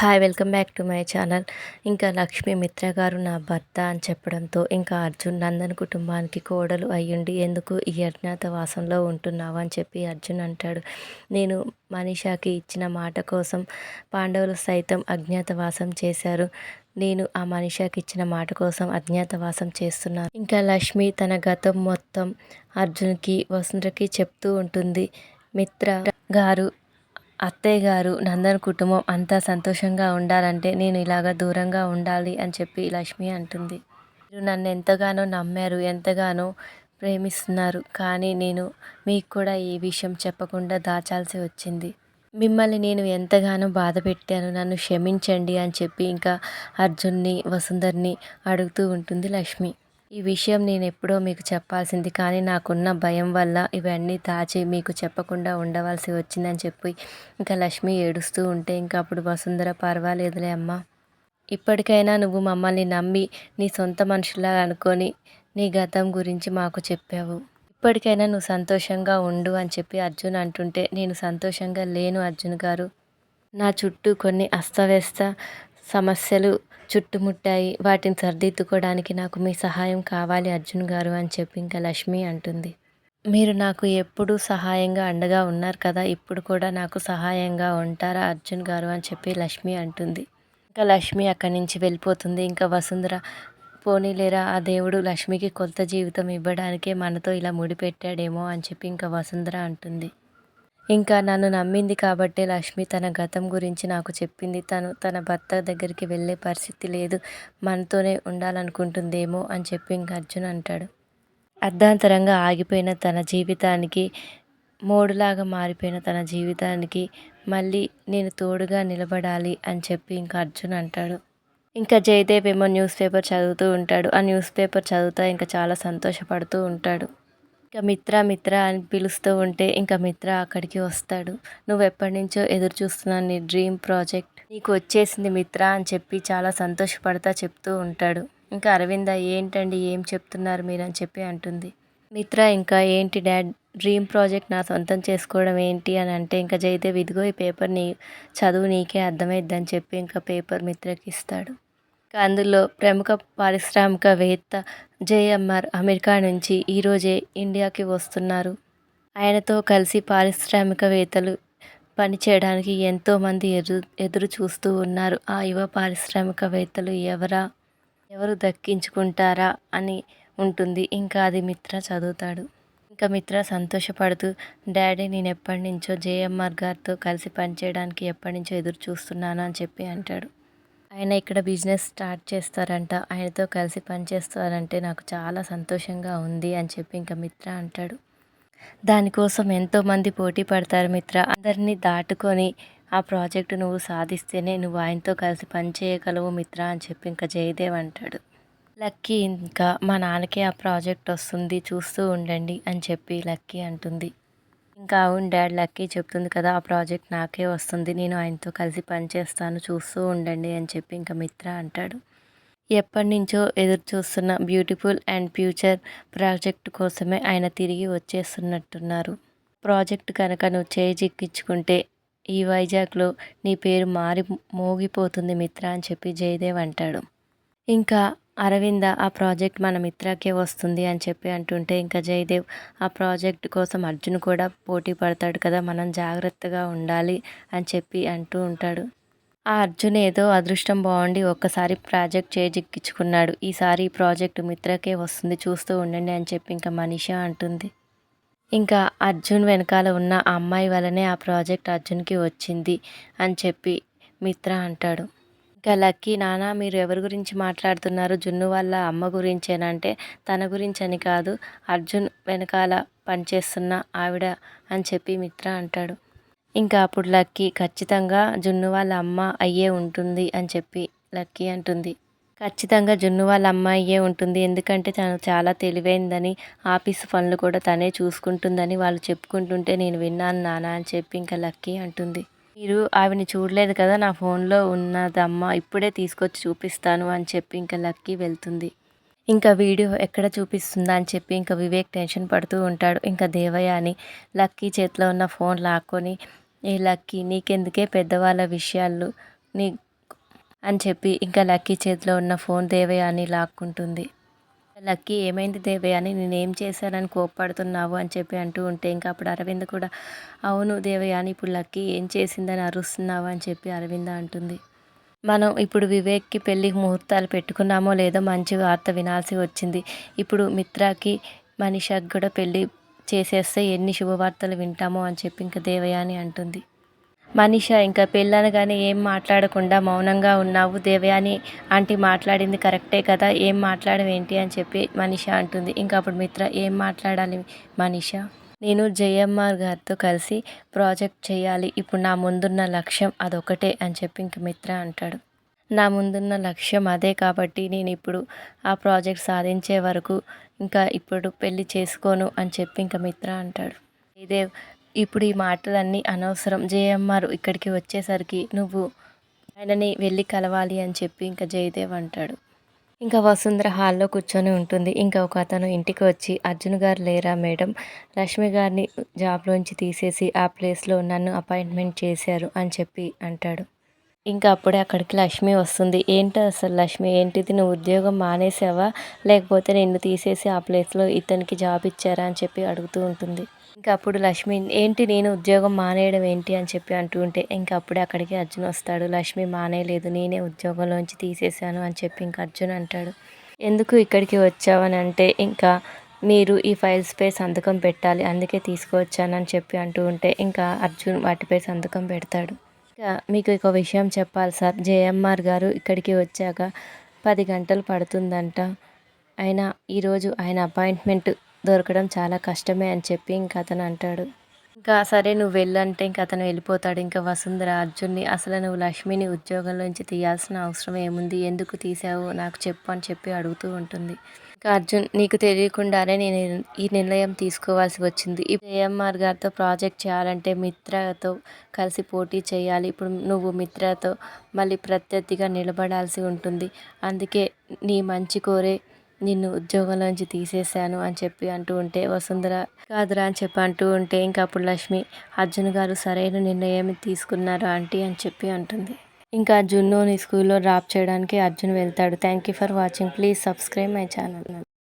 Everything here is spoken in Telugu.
Hi welcome back to my channel ఇంకా లక్ష్మీ మిత్ర గారు నా భర్త అని చెప్పడంతో ఇంకా అర్జున్ నందన్ కుటుంబానికి కోడలు అయ్యుండి ఎందుకు ఈ అజ్ఞాతవాసంలో ఉంటున్నావు? అని చెప్పి అర్జున్ అంటాడు. నేను మనీషాకి ఇచ్చిన మాట కోసం పాండవులు సైతం అజ్ఞాతవాసం చేశారు. నేను ఆ మనిషాకి ఇచ్చిన మాట కోసం అజ్ఞాతవాసం చేస్తున్నాను. ఇంకా లక్ష్మి తన గతం మొత్తం అర్జున్కి వసుంధరకి చెప్తూ ఉంటుంది. మిత్ర గారు అత్తయ్య గారు నందన్ కుటుంబం అంతా సంతోషంగా ఉండాలంటే నేను ఇలాగ దూరంగా ఉండాలి అని చెప్పి లక్ష్మి అంటుంది. మీరు నన్ను ఎంతగానో నమ్మారు ఎంతగానో ప్రేమిస్తున్నారు కానీ నేను మీకు కూడా ఈ విషయం చెప్పకుండా దాచాల్సి వచ్చింది. మిమ్మల్ని నేను ఎంతగానో బాధ పెట్టాను నన్ను క్షమించండి అని చెప్పి ఇంకా అర్జున్ని వసుంధర్ని అడుగుతూ ఉంటుంది లక్ష్మి. ఈ విషయం నేను ఎప్పుడో మీకు చెప్పాల్సింది కానీ నాకున్న భయం వల్ల ఇవన్నీ దాచి మీకు చెప్పకుండా ఉండవలసి వచ్చిందని చెప్పి ఇంకా లక్ష్మి ఏడుస్తూ ఉంటే ఇంకా అప్పుడు వసుంధర పర్వాలేదులే అమ్మ. ఇప్పటికైనా నువ్వు మమ్మల్ని నమ్మి నీ సొంత మనుషులా అనుకొని నీ గతం గురించి మాకు చెప్పావు. ఇప్పటికైనా నువ్వు సంతోషంగా ఉండు అని చెప్పి అర్జున్ అంటుంటే నేను సంతోషంగా లేను అర్జున్ గారు. నా చుట్టూ కొన్ని అస్తవ్యస్త సమస్యలు చుట్టుముట్టాయి. వాటిని సరిదిద్దుకోవడానికి నాకు మీ సహాయం కావాలి అర్జున్ గారు అని చెప్పి ఇంకా లక్ష్మి అంటుంది. మీరు నాకు ఎప్పుడు సహాయంగా అండగా ఉన్నారు కదా ఇప్పుడు కూడా నాకు సహాయంగా ఉంటారా అర్జున్ గారు అని చెప్పి లక్ష్మి అంటుంది. ఇంకా లక్ష్మి అక్కడి నుంచి వెళ్ళిపోతుంది. ఇంకా వసుంధర పోనీలేరా ఆ దేవుడు లక్ష్మికి కొత్త జీవితం ఇవ్వడానికే మనతో ఇలా ముడిపెట్టాడేమో అని చెప్పి ఇంకా వసుంధర అంటుంది. ఇంకా నన్ను నమ్మింది కాబట్టే లక్ష్మి తన గతం గురించి నాకు చెప్పింది. తను తన భర్త దగ్గరికి వెళ్ళే పరిస్థితి లేదు. మనతోనే ఉండాలనుకుంటుందేమో అని చెప్పి ఇంక అర్జున్ అంటాడు. అర్ధాంతరంగా ఆగిపోయిన తన జీవితానికి మోడులాగా మారిపోయిన తన జీవితానికి మళ్ళీ నేను తోడుగా నిలబడాలి అని చెప్పి ఇంకా అర్జున్ అంటాడు. ఇంకా జయదేవ్ ఏమో న్యూస్ పేపర్ చదువుతూ ఉంటాడు. ఆ న్యూస్ పేపర్ చదువుతా ఇంకా చాలా సంతోషపడుతూ ఉంటాడు. ఇంకా మిత్ర మిత్ర అని పిలుస్తూ ఉంటే ఇంకా మిత్ర అక్కడికి వస్తాడు. నువ్వు ఎప్పటి నుంచో ఎదురు చూస్తున్నాను నీ డ్రీమ్ ప్రాజెక్ట్. నీకు వచ్చేసింది మిత్ర అని చెప్పి చాలా సంతోషపడతా చెప్తూ ఉంటాడు. ఇంకా అరవింద ఏంటండి? ఏం చెప్తున్నారు మీరు? అని చెప్పి అంటుంది. మిత్ర ఇంకా ఏంటి డాడ్? డ్రీమ్ ప్రాజెక్ట్ నా సొంతం చేసుకోవడం ఏంటి? అని అంటే ఇంకా జైదేవ్ ఇదిగో ఈ పేపర్ నీ చదువు నీకే అర్థమైద్దని చెప్పి ఇంకా పేపర్ మిత్రకి ఇస్తాడు అందులో ప్రముఖ పారిశ్రామికవేత్త జేఎంఆర్ అమెరికా నుంచి ఈరోజే ఇండియాకి వస్తున్నారు. ఆయనతో కలిసి పారిశ్రామికవేత్తలు పనిచేయడానికి ఎంతోమంది ఎదురు ఎదురు చూస్తూ ఉన్నారు. ఆ యువ పారిశ్రామికవేత్తలు ఎవరా ఎవరు దక్కించుకుంటారా అని ఉంటుంది. ఇంకా అది మిత్ర చదువుతాడు. ఇంకా మిత్ర సంతోషపడుతూ డాడీ నేను ఎప్పటి నుంచో జేఎంఆర్ గారితో కలిసి పనిచేయడానికి ఎప్పటి నుంచో ఎదురు చూస్తున్నాను అని చెప్పి అంటాడు. ఆయన ఇక్కడ బిజినెస్ స్టార్ట్ చేస్తారంట. ఆయనతో కలిసి పనిచేస్తారంటే నాకు చాలా సంతోషంగా ఉంది అని చెప్పి ఇంకా మిత్ర అంటాడు. దానికోసం ఎంతోమంది పోటీ పడతారు మిత్ర. అందరినీ దాటుకొని ఆ ప్రాజెక్టు నువ్వు సాధిస్తేనే నువ్వు ఆయనతో కలిసి పనిచేయగలవు మిత్ర అని చెప్పి ఇంకా జయదేవ్ అంటాడు. లక్కీ ఇంకా మా నాన్నకే ఆ ప్రాజెక్ట్ వస్తుంది చూస్తూ ఉండండి అని చెప్పి లక్కీ అంటుంది. ఇంకా అవును డాడ్ లక్కీ చెప్తుంది కదా ఆ ప్రాజెక్ట్ నాకే వస్తుంది నేను ఆయనతో కలిసి పనిచేస్తాను చూస్తూ ఉండండి అని చెప్పి ఇంకా మిత్ర అంటాడు. ఎప్పటి నుంచో ఎదురు చూస్తున్న బ్యూటిఫుల్ అండ్ ఫ్యూచర్ ప్రాజెక్ట్ కోసమే ఆయన తిరిగి వచ్చేస్తున్నట్టున్నారు. ప్రాజెక్ట్ కనుక నువ్వు చేజిక్కించుకుంటే ఈ వైజాగ్లో నీ పేరు మారి మోగిపోతుంది మిత్ర అని చెప్పి జయదేవ్ అంటాడు. ఇంకా అరవింద ఆ ప్రాజెక్ట్ మన మిత్రకే వస్తుంది అని చెప్పి అంటుంటే ఇంకా జయదేవ్ ఆ ప్రాజెక్ట్ కోసం అర్జున్ కూడా పోటీ పడతాడు కదా మనం జాగ్రత్తగా ఉండాలి అని చెప్పి అంటూ ఉంటాడు. ఆ అర్జున్ ఏదో అదృష్టం బాగుండి ఒక్కసారి ప్రాజెక్ట్ చేజిక్కించుకున్నాడు. ఈసారి ఈ ప్రాజెక్ట్ మిత్రకే వస్తుంది చూస్తూ ఉండండి అని చెప్పి ఇంకా మనీషా అంటుంది. ఇంకా అర్జున్ వెనకాల ఉన్న ఆ అమ్మాయి వలనే ఆ ప్రాజెక్ట్ అర్జున్కి వచ్చింది అని చెప్పి మిత్ర అంటాడు. ఇంకా లక్కీ నానా మీరు ఎవరి గురించి మాట్లాడుతున్నారు? జున్ను వాళ్ళ అమ్మ గురించేనంటే తన గురించి అని కాదు. అర్జున్ వెనకాల పనిచేస్తున్న ఆవిడ అని చెప్పి మిత్ర అంటాడు. ఇంకా అప్పుడు లక్కీ ఖచ్చితంగా జున్ను వాళ్ళ అమ్మ అయ్యే ఉంటుంది అని చెప్పి లక్కీ అంటుంది. ఖచ్చితంగా జున్ను వాళ్ళ అమ్మ అయ్యే ఉంటుంది. ఎందుకంటే తను చాలా తెలివైందని ఆఫీస్ పనులు కూడా తనే చూసుకుంటుందని వాళ్ళు చెప్పుకుంటుంటే నేను విన్నాను నానా అని చెప్పి ఇంకా లక్కీ అంటుంది. మీరు ఆవిని చూడలేదు కదా నా ఫోన్లో ఉన్నదమ్మా ఇప్పుడే తీసుకొచ్చి చూపిస్తాను అని చెప్పి ఇంకా లక్కీ వెళ్తుంది. ఇంకా వీడియో ఎక్కడ చూపిస్తుందా అని చెప్పి ఇంకా వివేక్ టెన్షన్ పడుతూ ఉంటాడు. ఇంకా దేవయ్య అని లక్కీ చేతిలో ఉన్న ఫోన్ లాక్కొని ఏ లక్కీ నీకెందుకే పెద్దవాళ్ళ విషయాలు? నీ అని చెప్పి ఇంకా లక్కీ చేతిలో ఉన్న ఫోన్ దేవయాని లాక్కుంటుంది. లక్కీ ఏమైంది దేవయాని నేనేం చేశానని కోప్పడుతున్నావు? అని చెప్పి అంటూ ఉంటే ఇంకా అప్పుడు అరవింద్ కూడా అవును దేవయాని ఇప్పుడు లక్కీ ఏం చేసిందని అరుస్తున్నావు? అని చెప్పి అరవింద అంటుంది. మనం ఇప్పుడు వివేక్కి పెళ్ళి ముహూర్తాలు పెట్టుకున్నామో లేదో మంచి వార్త వినాల్సి వచ్చింది. ఇప్పుడు మిత్రాకి మనీషాకి కూడా పెళ్ళి చేసేస్తే ఎన్ని శుభవార్తలు వింటామో? అని చెప్పి ఇంకా దేవయాని అంటుంది. మనిష ఇంకా పెళ్ళనగానే ఏం మాట్లాడకుండా మౌనంగా ఉన్నావు దేవయాని ఆంటీ మాట్లాడింది కరెక్టే కదా ఏం మాట్లాడవేంటి అని చెప్పి మనిష అంటుంది. ఇంకా అప్పుడు మిత్ర ఏం మాట్లాడాలి మనిష? నేను జయమ్మార్ గారితో కలిసి ప్రాజెక్ట్ చేయాలి ఇప్పుడు నా ముందున్న లక్ష్యం అదొకటే అని చెప్పి ఇంక మిత్ర అంటాడు. నా ముందున్న లక్ష్యం అదే కాబట్టి నేను ఇప్పుడు ఆ ప్రాజెక్ట్ సాధించే వరకు ఇంకా ఇప్పుడు పెళ్ళి చేసుకోను అని చెప్పి ఇంకా మిత్ర అంటాడు. ఇదే ఇప్పుడు ఈ మాటలన్నీ అనవసరం. జయమ్మారు ఇక్కడికి వచ్చేసరికి నువ్వు ఆయనని వెళ్ళి కలవాలి అని చెప్పి ఇంకా జయదేవ్ అంటాడు. ఇంకా వసుంధర హాల్లో కూర్చొని ఉంటుంది. ఇంకా ఒక అతను ఇంటికి వచ్చి అర్జున్ గారు లేరా మేడం? లక్ష్మి గారిని జాబ్లోంచి తీసేసి ఆ ప్లేస్లో నన్ను అపాయింట్మెంట్ చేశారు అని చెప్పి అంటాడు. ఇంకా అప్పుడే అక్కడికి లక్ష్మి వస్తుంది. ఏంటో అసలు లక్ష్మి? ఏంటిది? నువ్వు ఉద్యోగం మానేసావా? లేకపోతే నిన్ను తీసేసి ఆ ప్లేస్లో ఇతనికి జాబ్ ఇచ్చారా? అని చెప్పి అడుగుతూ ఉంటుంది. ఇంకా అప్పుడు లక్ష్మి ఏంటి నేను ఉద్యోగం మానేయడం ఏంటి? అని చెప్పి అంటూ ఉంటే ఇంకా అప్పుడే అక్కడికి అర్జున్ వస్తాడు. లక్ష్మి మానేయలేదు. నేనే ఉద్యోగంలోంచి తీసేశాను అని చెప్పి ఇంకా అర్జున్ అంటాడు. ఎందుకు ఇక్కడికి వచ్చావని అంటే ఇంకా మీరు ఈ ఫైల్స్పై సంతకం పెట్టాలి. అందుకే తీసుకువచ్చానని చెప్పి అంటూ ఉంటే ఇంకా అర్జున్ వాటిపై సంతకం పెడతాడు. ఇంకా మీకు ఒక విషయం చెప్పాలి సార్. జేఎంఆర్ గారు ఇక్కడికి వచ్చాక పది గంటలు పడుతుందంట. అయినా ఈరోజు ఆయన అపాయింట్మెంట్ దొరకడం చాలా కష్టమే అని చెప్పి ఇంకా అతను అంటాడు. ఇంకా సరే నువ్వు వెళ్ళంటే ఇంకా అతను వెళ్ళిపోతాడు. ఇంకా వసుంధర అర్జున్ని అసలు నువ్వు లక్ష్మిని ఉద్యోగంలోంచి తీయాల్సిన అవసరం ఏముంది? ఎందుకు తీసావు? నాకు చెప్పు అని చెప్పి అడుగుతూ ఉంటుంది. ఇంకా అర్జున్ నీకు తెలియకుండానే నేను ఈ నిర్ణయం తీసుకోవాల్సి వచ్చింది. ఇప్పుడు ఏఎంఆర్ గారితో ప్రాజెక్ట్ చేయాలంటే మిత్రతో కలిసి పోటీ చేయాలి. ఇప్పుడు నువ్వు మిత్రతో మళ్ళీ ప్రత్యర్థిగా నిలబడాల్సి ఉంటుంది. అందుకే నీ మంచి కోరే నిన్ను ఉద్యోగంలోంచి తీసేశాను అని చెప్పి అంటూ ఉంటే వసుంధర కాదురా అని చెప్పి అంటూ ఉంటే ఇంకా అప్పుడు లక్ష్మి అర్జున్ గారు సరైన నిర్ణయం తీసుకున్నారు ఆంటీ? అని చెప్పి అంటుంది. ఇంకా జున్నుని స్కూల్లో డ్రాప్ చేయడానికి అర్జున్ వెళ్తాడు. Thank you for watching. Please subscribe my channel.